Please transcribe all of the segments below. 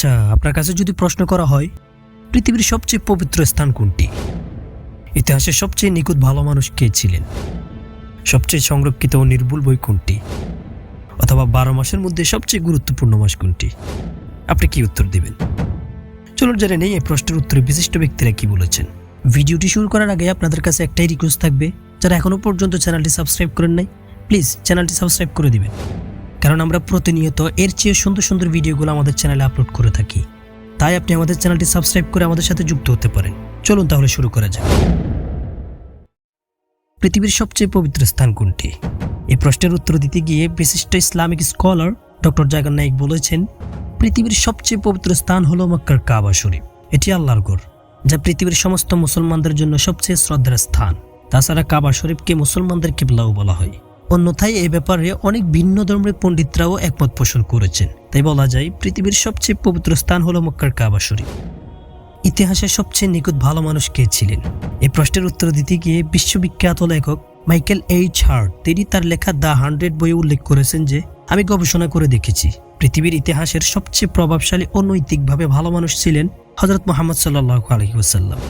আচ্ছা আপনার কাছে যদি প্রশ্ন করা হয়, পৃথিবীর সবচেয়ে পবিত্র স্থান কোনটি? ইতিহাসের সবচেয়ে নিখুঁত ভালো মানুষ কে ছিলেন? সবচেয়ে সংরক্ষিত ও নির্ভুল বই কোনটি? অথবা বারো মাসের মধ্যে সবচেয়ে গুরুত্বপূর্ণ মাস কোনটি? আপনি কি উত্তর দিবেন? চলুন জেনে নেই, এই প্রশ্নের উত্তরে বিশিষ্ট ব্যক্তিরা কি বলেছেন। ভিডিওটি শুরু করার আগে আপনাদের কাছে একটাই রিকোয়েস্ট থাকবে, যারা এখনও পর্যন্ত চ্যানেলটি সাবস্ক্রাইব করেন নাই প্লিজ চ্যানেলটি সাবস্ক্রাইব করে দিবেন। কারণ আমরা প্রতিনিয়ত এর চেয়ে সুন্দর সুন্দর ভিডিওগুলো আমাদের চ্যানেলে আপলোড করে থাকি। তাই আপনি আমাদের চ্যানেলটি সাবস্ক্রাইব করে আমাদের সাথে যুক্ত হতে পারেন। চলুন তাহলে শুরু করা যাক। পৃথিবীর সবচেয়ে পবিত্র স্থান কোনটি? এই প্রশ্নের উত্তর দিতে গিয়ে বিশিষ্ট Islamic scholar doctor Zakir Naik বলেছেন, পৃথিবীর সবচেয়ে পবিত্র স্থান হলো মক্কার কাবা শরীফ। এটি আল্লাহর ঘর, যা পৃথিবীর সমস্ত মুসলমানদের জন্য সবচেয়ে শ্রদ্ধার স্থান। তাছাড়া কাবা শরীফকে মুসলমানদের কিবলাও বলা হয়। অন্যথায় এই ব্যাপারে অনেক ভিন্ন ধর্মের পণ্ডিতরাও একমত পোষণ করেছেন। তাই বলা যায়, পৃথিবীর সবচেয়ে পবিত্র স্থান হলো মক্কার কাবা শরীফ। ইতিহাসের সবচেয়ে নিখুঁত ভালো মানুষ কে ছিলেন? এই প্রশ্নের উত্তর দিতে গিয়ে বিশ্ববিখ্যাত লেখক মাইকেল এইচ হার্ট, তিনি তার লেখা দ্য হান্ড্রেড বইয়ে উল্লেখ করেছেন যে, আমি গবেষণা করে দেখেছি, পৃথিবীর ইতিহাসের সবচেয়ে প্রভাবশালী ও নৈতিকভাবে ভালো মানুষ ছিলেন হজরত মোহাম্মদ সাল্লাহ আলহি ওসাল্লাম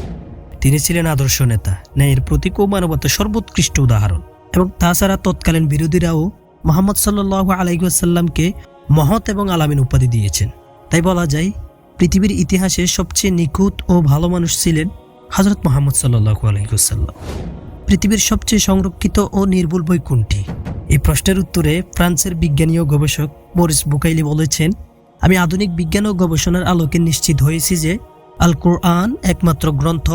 তিনি ছিলেন আদর্শ নেতা, ন্যায়ের প্রতীক ও মানবতার সর্বোৎকৃষ্ট উদাহরণ। এবং তাছাড়া তৎকালীন বিরোধীরাও মোহাম্মদ সাল্লাহ আলাইসাল্লামকে মহৎ এবং আলামিন উপাধি দিয়েছেন। তাই বলা যায়, পৃথিবীর ইতিহাসে সবচেয়ে নিখুঁত ও ভালো মানুষ ছিলেন হজরত মোহাম্মদ সাল্লাহু আলহিসাল্লাম পৃথিবীর সবচেয়ে সংরক্ষিত ও নির্ভুল বই কোনটি? এই প্রশ্নের উত্তরে ফ্রান্সের বিজ্ঞানী ও গবেষক মরিস বুকাইলি বলেছেন, আমি আধুনিক বিজ্ঞান ও গবেষণার আলোকে নিশ্চিত হয়েছি যে আল কোরআন একমাত্র গ্রন্থ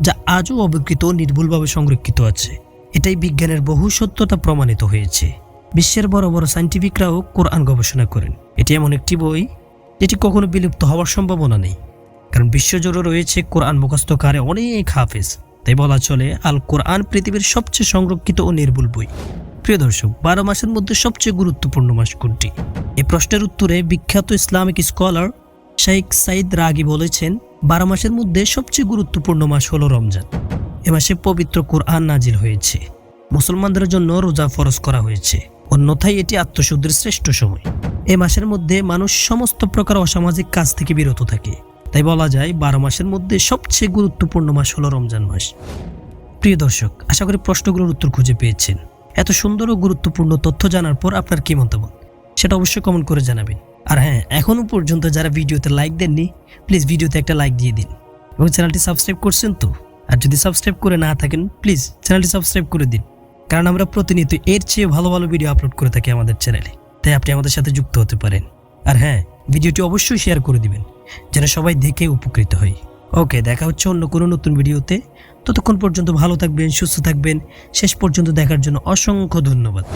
যা আজও অবিকৃত ও নির্ভুলভাবে সংরক্ষিত আছে। এটাই বিজ্ঞানের বহু সত্যতা প্রমাণিত হয়েছে। বিশ্বের বড় বড় সাইন্টিফিকরাও কোরআন গবেষণা করেন। এটি এমন একটি বই, যেটি কখনো বিলুপ্ত হওয়ার সম্ভাবনা নেই। কারণ বিশ্বজুড়ে রয়েছে কোরআন মুখস্থকারে অনেক হাফেজ। তাই বলা চলে আল কোরআন পৃথিবীর সবচেয়ে সংরক্ষিত ও নির্ভুল বই। প্রিয় দর্শক, বারো মাসের মধ্যে সবচেয়ে গুরুত্বপূর্ণ মাস কোনটি? এ প্রশ্নের উত্তরে বিখ্যাত ইসলামিক স্কলার শেখ সাইদ রাগি বলেছেন, বারো মাসের মধ্যে সবচেয়ে গুরুত্বপূর্ণ মাস হলো রমজান। এ মাসে পবিত্র কোরআন নাজিল হয়েছে। মুসলমানদের জন্য রোজা ফরজ করা হয়েছে। অন্যথায় এটি আত্মশুদ্ধির শ্রেষ্ঠ সময়। এ মাসের মধ্যে মানুষ সমস্ত প্রকার অসামাজিক কাজ থেকে বিরত থাকে। তাই বলা যায়, বারো মাসের মধ্যে সবচেয়ে গুরুত্বপূর্ণ মাস হলো রমজান মাস। প্রিয় দর্শক, আশা করি প্রশ্নগুলোর উত্তর খুঁজে পেয়েছেন। এত সুন্দর ও গুরুত্বপূর্ণ তথ্য জানার পর আপনার কি মতামত? সেটা অবশ্যই কমেন্ট করে জানাবেন। আর হ্যাঁ এখনও পর্যন্ত যারা ভিডিওতে লাইক দেননি প্লিজ ভিডিওতে একটা লাইক দিয়ে দিন। এবং চ্যানেলটি সাবস্ক্রাইব করছেন তো? আর যদি সাবস্ক্রাইব করে না থাকেন প্লিজ চ্যানেলটি সাবস্ক্রাইব করে দিন। কারণ আমরা প্রতিনিয়ত এর চেয়ে ভালো ভালো ভিডিও আপলোড করে থাকি আমাদের চ্যানেলে তাই আপনি আমাদের সাথে যুক্ত হতে পারেন। আর হ্যাঁ ভিডিওটি অবশ্যই শেয়ার করে দিবেন, যেন সবাই দেখে উপকৃত হয় ওকে দেখা হচ্ছে অন্য কোনো নতুন ভিডিওতে ততক্ষণ পর্যন্ত ভালো থাকবেন, সুস্থ থাকবেন। শেষ পর্যন্ত দেখার জন্য অসংখ্য ধন্যবাদ।